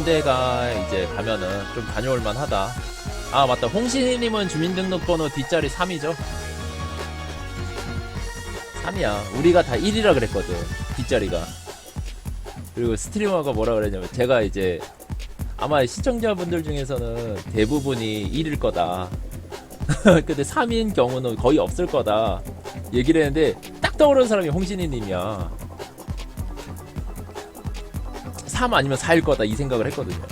군대가 이제 가면은 좀 다녀올 만 하다. 아 맞다. 홍신이님은 주민등록번호 뒷자리 3이죠? 3이야. 우리가 다 1이라 그랬거든. 뒷자리가. 그리고 스트리머가 뭐라 그랬냐면 제가 이제 아마 시청자분들 중에서는 대부분이 1일 거다. 근데 3인 경우는 거의 없을 거다. 얘기를 했는데 딱 떠오르는 사람이 홍신이님이야. 3 아니면 4일 거다 이 생각을 했거든요.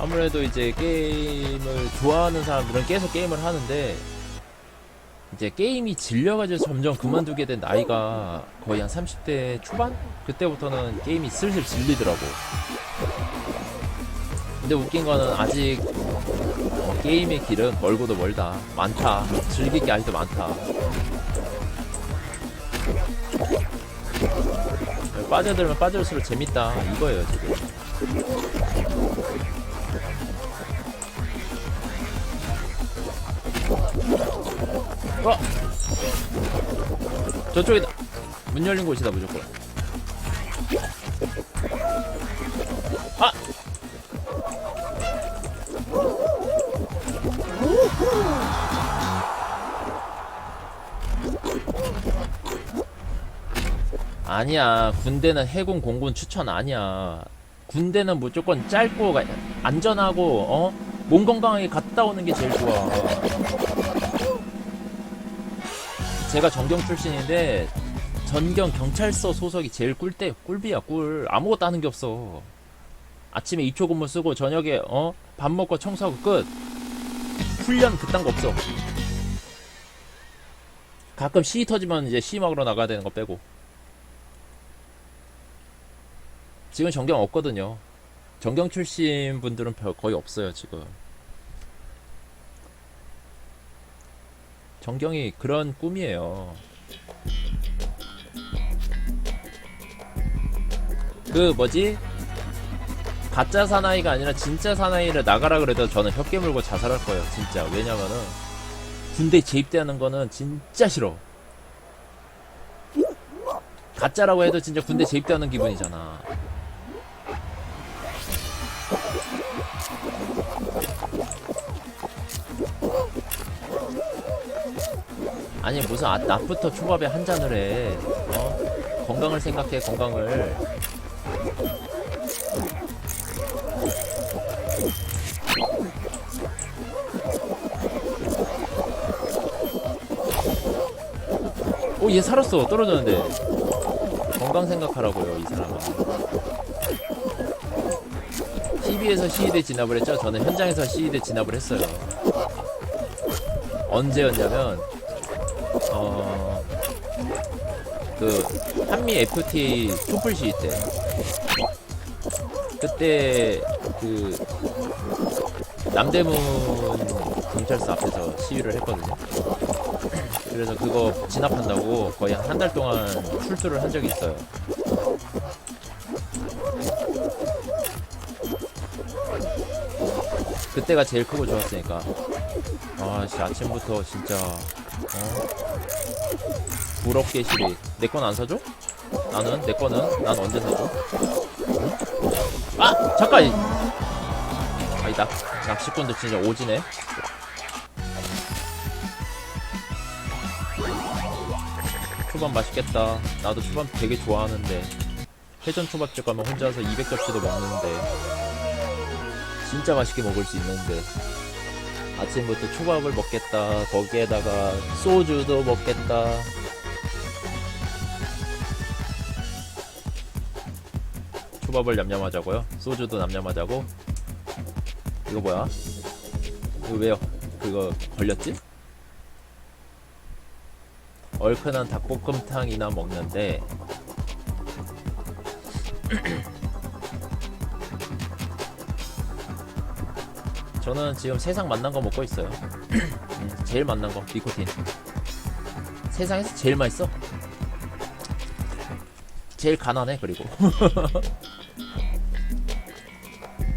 아무래도 이제 게임을 좋아하는 사람들은 계속 게임을 하는데 이제 게임이 질려가지고 점점 그만두게 된 나이가 거의 한 30대 초반? 그때부터는 게임이 슬슬 질리더라고. 근데 웃긴 거는 아직 어, 게임의 길은 멀고도 멀다. 많다. 즐길 게 아직도 많다. 빠져들면 빠질수록 재밌다. 이거예요, 지금. 어! 저쪽이다. 문 열린 곳이다, 무조건. 아니야. 군대는 해군 공군 추천 아니야. 군대는 무조건 짧고 가- 안전하고 어? 몸 건강하게 갔다 오는 게 제일 좋아. 제가 전경 출신인데 전경 경찰서 소속이 제일 꿀때 꿀비야 꿀 아무것도 하는 게 없어 아침에 2초 근무 쓰고 저녁에 어 밥 먹고 청소하고 끝 훈련 그딴 거 없어 가끔 시위 터지면 이제 시위 막으러 나가야 되는 거 빼고 지금 전경 없거든요 전경 출신 분들은 별 거의 없어요 지금 정경이 그런 꿈이에요. 그 뭐지? 가짜 사나이가 아니라 진짜 사나이를 나가라 그래도 저는 혀 깨물고 자살할 거예요. 진짜. 왜냐면은 군대 재입대하는 거는 진짜 싫어. 가짜라고 해도 진짜 군대 재입대하는 기분이잖아. 아니 무슨 아, 낮부터 초밥에 한 잔을 해. 어? 건강을 생각해 건강을. 얘 살았어 떨어졌는데 건강 생각하라고요 이 사람은. TV에서 시위대 진압을 했죠. 저는 현장에서 시위대 진압을 했어요. 언제였냐면 어, 그, 한미 FTA 촛불 시위 때. 그때, 그, 남대문 경찰서 앞에서 시위를 했거든요. 그래서 그거 진압한다고 거의 한 달 동안 출두를 한 적이 있어요. 그때가 제일 크고 좋았으니까. 아, 씨, 아침부터 진짜, 어? 부럽게 시리. 내 건 안 사줘? 나는? 내 거는? 난 언제 사줘? 응? 아! 잠깐! 이- 아니, 낚, 낚시꾼도 진짜 오지네. 초밥 맛있겠다. 나도 초밥 되게 좋아하는데. 회전 초밥집 가면 혼자서 200접시도 먹는데. 진짜 맛있게 먹을 수 있는데. 아침부터 초밥을 먹겠다. 거기에다가 소주도 먹겠다. 초밥을 냠냠하자고요? 소주도 냠냠하자고? 이거 뭐야? 이거 왜요? 그거 걸렸지? 얼큰한 닭볶음탕이나 먹는데 저는 지금 세상 맛난 거 먹고 있어요. 음, 제일 맛난 거 니코틴. 세상에서 제일 맛있어. 제일 가난해 그리고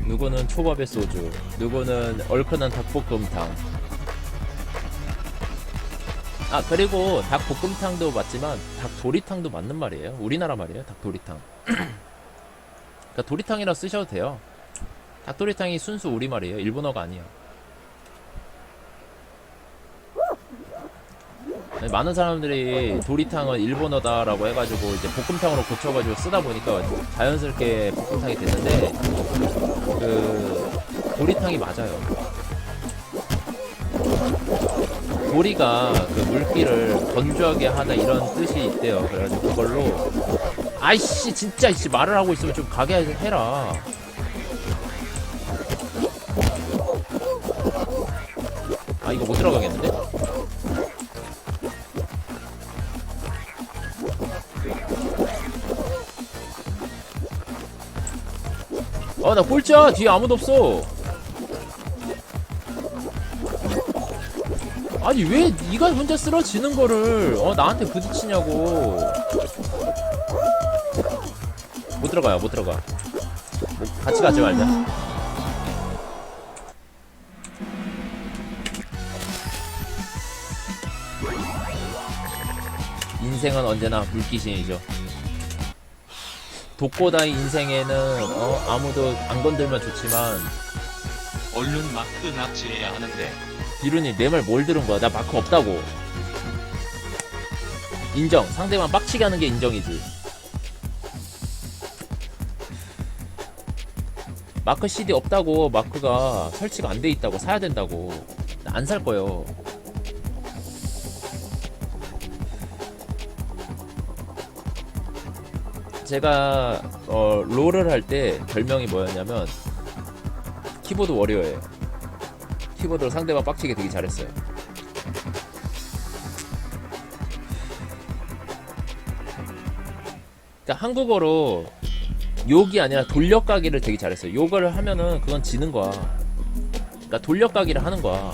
누구는 초밥에 소주, 누구는 얼큰한 닭볶음탕. 아 그리고 닭 볶음탕도 맞지만 닭 도리탕도 맞는 말이에요. 우리나라 말이에요. 닭 도리탕. 그러니까 도리탕이라 쓰셔도 돼요. 닭 도리탕이 순수 우리말이에요. 일본어가 아니에요. 아니, 많은 사람들이 도리탕은 일본어다라고 해가지고 이제 볶음탕으로 고쳐가지고 쓰다 보니까 자연스럽게 볶음탕이 됐는데 그 도리탕이 맞아요. 도리가 그 물기를 건조하게 하다 이런 뜻이 있대요. 그래가지고 그걸로 아이씨 진짜 이씨 말을 하고 있으면 좀 가게 해라. 아 이거 못 들어가겠는데? 아나 꼴찌야 뒤에 아무도 없어 아니 왜 네가 혼자 쓰러지는 거를 어 나한테 부딪히냐고. 못 들어가요 못 들어가. 뭐, 같이 가지 말자. 인생은 언제나 물귀신이죠. 독고다이 인생에는 어, 아무도 안 건들면 좋지만 얼른 마크 납치해야 하는데 비루님 내말 뭘 들은 거야? 나 마크 없다고. 인정. 상대방 빡치게 하는 게 인정이지. 마크 CD 없다고 마크가 설치가 안 돼 있다고 사야 된다고. 안 살 거요. 제가 어, 롤을 할 때 별명이 뭐였냐면 키보드 워리어예요. 키보드로 상대방 빡치게 되게 잘했어요. 그러니까 한국어로 욕이 아니라 돌려가기를 되게 잘했어요. 욕을 하면은 그건 지는 거야. 그러니까 돌려가기를 하는 거야.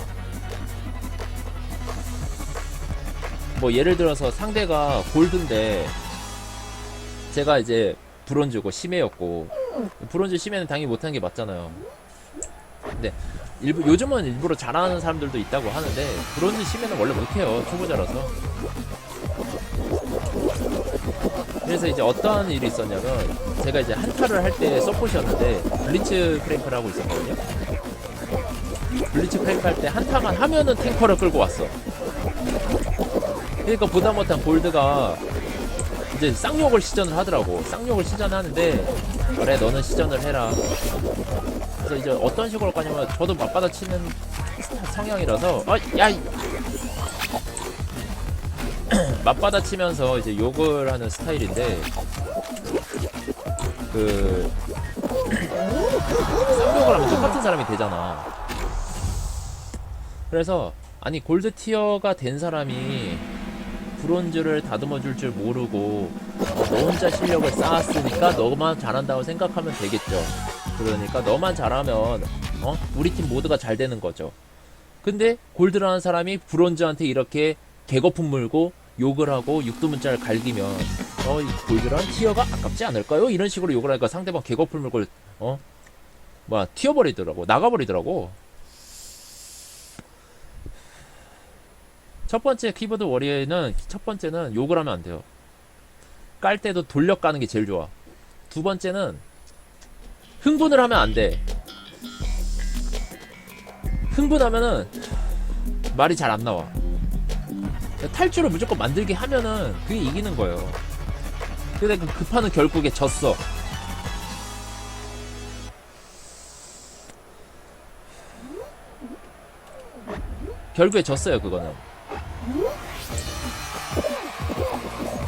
뭐 예를 들어서 상대가 골드인데 제가 이제 브론즈고 심해였고 브론즈 심해는 당연히 못하는 게 맞잖아요. 근데 일부 요즘은 일부러 잘하는 사람들도 있다고 하는데 브론즈 심해는 원래 못해요 초보자라서. 그래서 이제 어떠한 일이 있었냐면 제가 이제 한타를 할 때 서폿이었는데 블리츠 크랭크를 하고 있었거든요. 블리츠 크랭크 할 때 한타만 하면은 탱커를 끌고 왔어. 그러니까 보다 못한 골드가 이제 쌍욕을 시전을 하더라고. 쌍욕을 시전하는데 그래 너는 시전을 해라 그래서 이제 어떤 식으로 가냐면 저도 맞받아 치는 성향이라서 어야 맞받아 치면서 이제 욕을 하는 스타일인데 그 쌍욕을 하면 똑같은 사람이 되잖아 그래서 아니 골드 티어가 된 사람이 브론즈를 다듬어 줄 줄 모르고 어, 너 혼자 실력을 쌓았으니까 너만 잘한다고 생각하면 되겠죠. 그러니까 너만 잘하면 어? 우리 팀 모두가 잘 되는 거죠. 근데 골드라는 사람이 브론즈한테 이렇게 개거품 물고 욕을 하고 육두문자를 갈기면 어, 이 골드란 티어가 아깝지 않을까요? 이런 식으로 욕을 하니까 상대방 개거품 물고 어? 뭐야 튀어버리더라고 나가버리더라고 첫 번째 키보드 워리어는 첫 번째는 욕을 하면 안 돼요. 깔 때도 돌려 까는 게 제일 좋아. 두 번째는 흥분을 하면 안 돼. 흥분하면은 말이 잘 안 나와. 탈출을 무조건 만들게 하면은 그게 이기는 거예요. 근데 그 급하는 결국에 졌어. 결국에 졌어요, 그거는.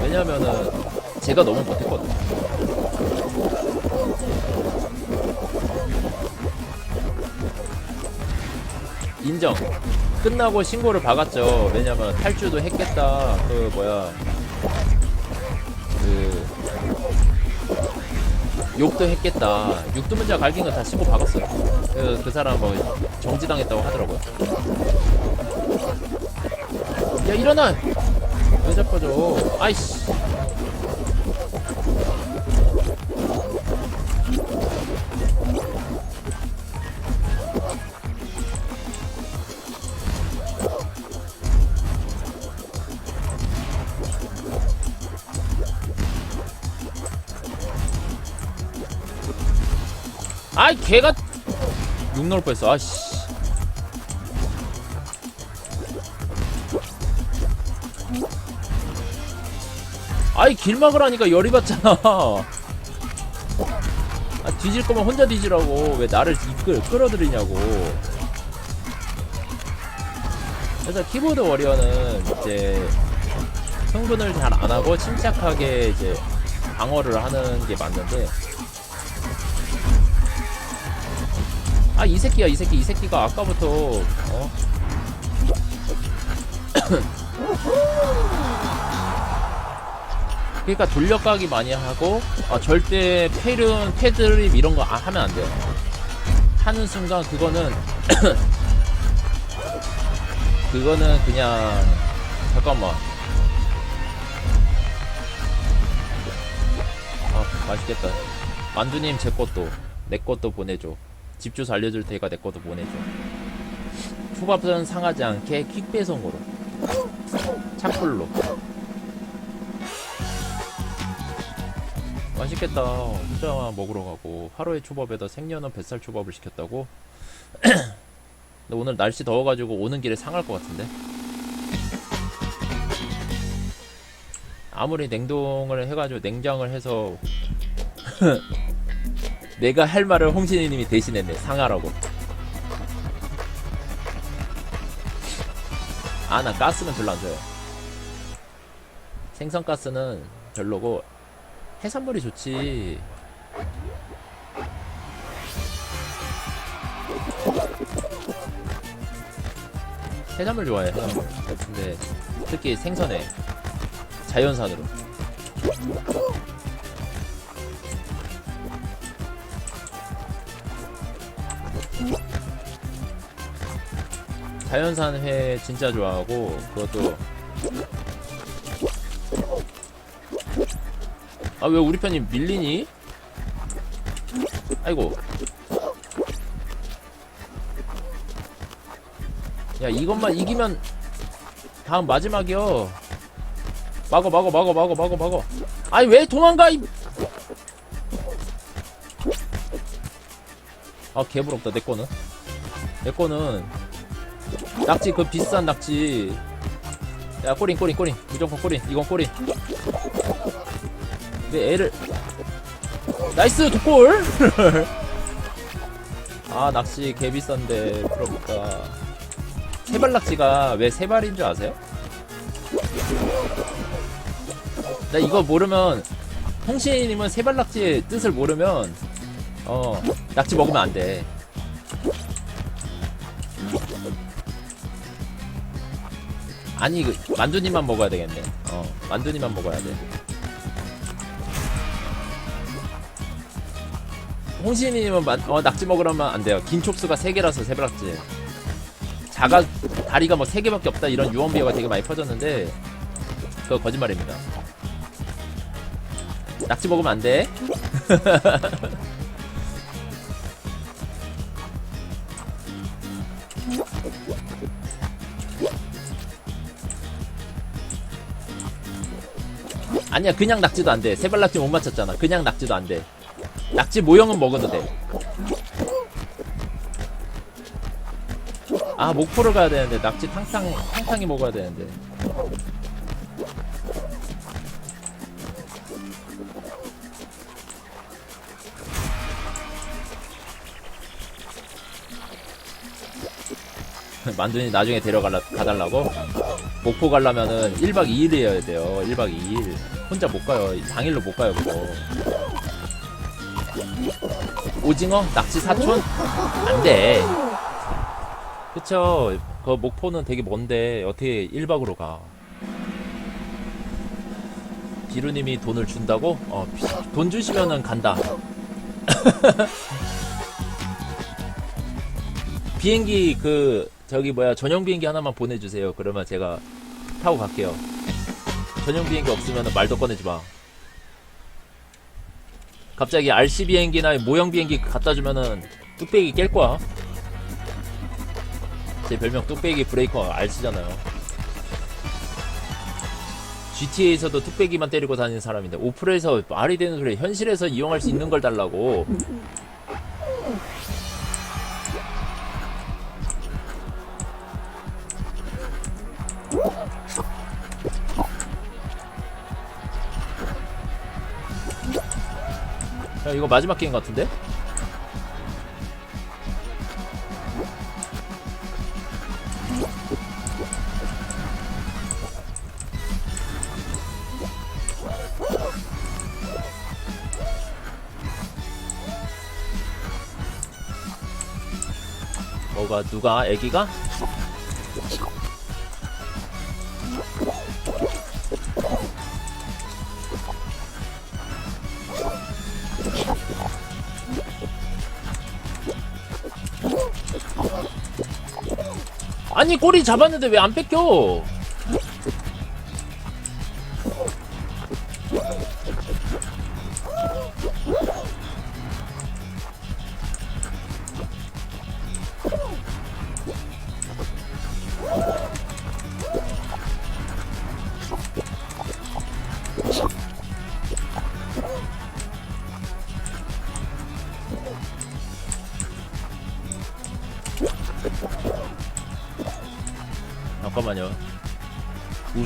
왜냐면은 제가 너무 못했거든요. 인정. 끝나고 신고를 박았죠. 왜냐면 탈주도 했겠다. 그 뭐야 그 욕도 했겠다. 육두 문자 갈긴 거다 신고 박았어요. 그, 그 사람 뭐 정지당했다고 하더라고요. 야 일어나! 왜 잡아줘? 아이씨. 아이 개가 욕 나올 뻔했어. 아씨. 아이 길 막으라니까 열이 받잖아. 아 뒤질 거면 혼자 뒤지라고. 왜 나를 이끌 끌어들이냐고. 그래서 키보드 워리어는 이제 흥분을 잘 안 하고 침착하게 이제 방어를 하는 게 맞는데 아 이 새끼야 이 새끼 이 새끼가 아까부터 어? 그러니까 돌려가기 많이 하고 아, 절대 패륜 패드립 이런 거 아, 하면 안 돼요. 하는 순간 그거는 그거는 그냥 잠깐만. 아 맛있겠다. 만두님 제 것도 내 것도 보내줘 집 주소 알려줄 테니까 내 것도 보내줘. 초밥은 상하지 않게 퀵 배송으로. 착불로. 맛있겠다. 혼자 먹으러 가고. 하루에 초밥에다 생년원 뱃살 초밥을 시켰다고? 근데 오늘 날씨 더워가지고 오는 길에 상할 것 같은데? 아무리 냉동을 해가지고 냉장을 해서 내가 할 말을 홍신이님이 대신했네. 상하라고. 아 나 가스는 별로 안 좋아요. 생선가스는 별로고 해산물이 좋지. 해산물 좋아해 해산물. 근데 특히 생선에 자연산으로 자연산 회 진짜 좋아하고 그것도. 아 왜 우리 편이 밀리니? 아이고. 야 이것만 이기면 다음 마지막이여 막어 막어 막어 막어 막어 막어. 아니 왜 도망가 이... 아 개부럽다 내 거는. 내 거는 낙지 그 비싼 낙지. 야 꼬린 꼬린 꼬린. 무조건 꼬린. 이건 꼬린. 왜 애를. 나이스 두골! 아 낚시 개 비싼데 부럽다. 세발 낚시가 왜 세발인 줄 아세요? 나 이거 모르면 홍신이님은 세발 낚시의 뜻을 모르면 어 낙지 먹으면 안돼 아니 그 만두님만 먹어야 되겠네 어 만두님만 먹어야 돼 홍신이님은 만- 어, 낙지 먹으려면 안 돼요. 긴 촉수가 3개라서 세배낙지. 자가, 다리가 뭐 3개밖에 없다 이런 유언비어가 되게 많이 퍼졌는데, 그거 거짓말입니다. 낙지 먹으면 안 돼. 아니야, 그냥 낙지도 안 돼. 세발낙지 못 맞췄잖아. 그냥 낙지도 안 돼. 낙지 모형은 먹어도 돼. 아 목포를 가야 되는데 낙지 탕탕 탕탕이 먹어야 되는데. 만두니 나중에 데려갈라 가달라고? 목포 가려면은 1박 2일 이어야 돼요. 1박 2일. 혼자 못 가요. 당일로 못 가요, 그거. 오징어? 낙지 사촌? 안 돼. 그쵸. 그 목포는 되게 먼데 어떻게 1박으로 가. 비루님이 돈을 준다고? 어, 비- 돈 주시면은 간다. 비행기 그 저기 뭐야 전용 비행기 하나만 보내주세요. 그러면 제가 타고 갈게요. 전용 비행기 없으면 말도 꺼내지 마. 갑자기 RC 비행기나 모형 비행기 갖다 주면은 뚝배기 깰 거야. 제 별명 뚝배기 브레이커 아시잖아요. GTA에서도 뚝배기만 때리고 다니는 사람인데 오프에서 말이 되는 소리 현실에서 이용할 수 있는 걸 달라고. 마지막 게임 같은데? 뭐가 누가 애기가? 아니 꼬리 잡았는데 왜 안 뺏겨?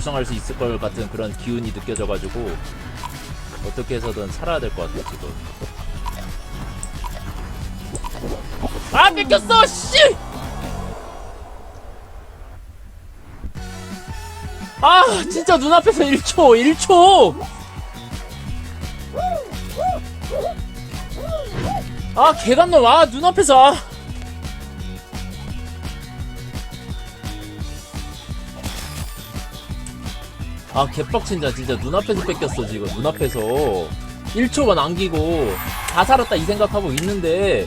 우승할 수 있을 것 같은 그런 기운이 느껴져가지고 어떻게 해서든 살아야 될 것 같아요 지금. 아 뺏겼어 씨! 아 진짜 눈앞에서 1초 1초 아 개간놈 아 눈앞에서 아. 아 개빡친다 진짜. 눈앞에서 뺏겼어 지금. 눈앞에서. 1초만 남기고 다 살았다 이 생각하고 있는데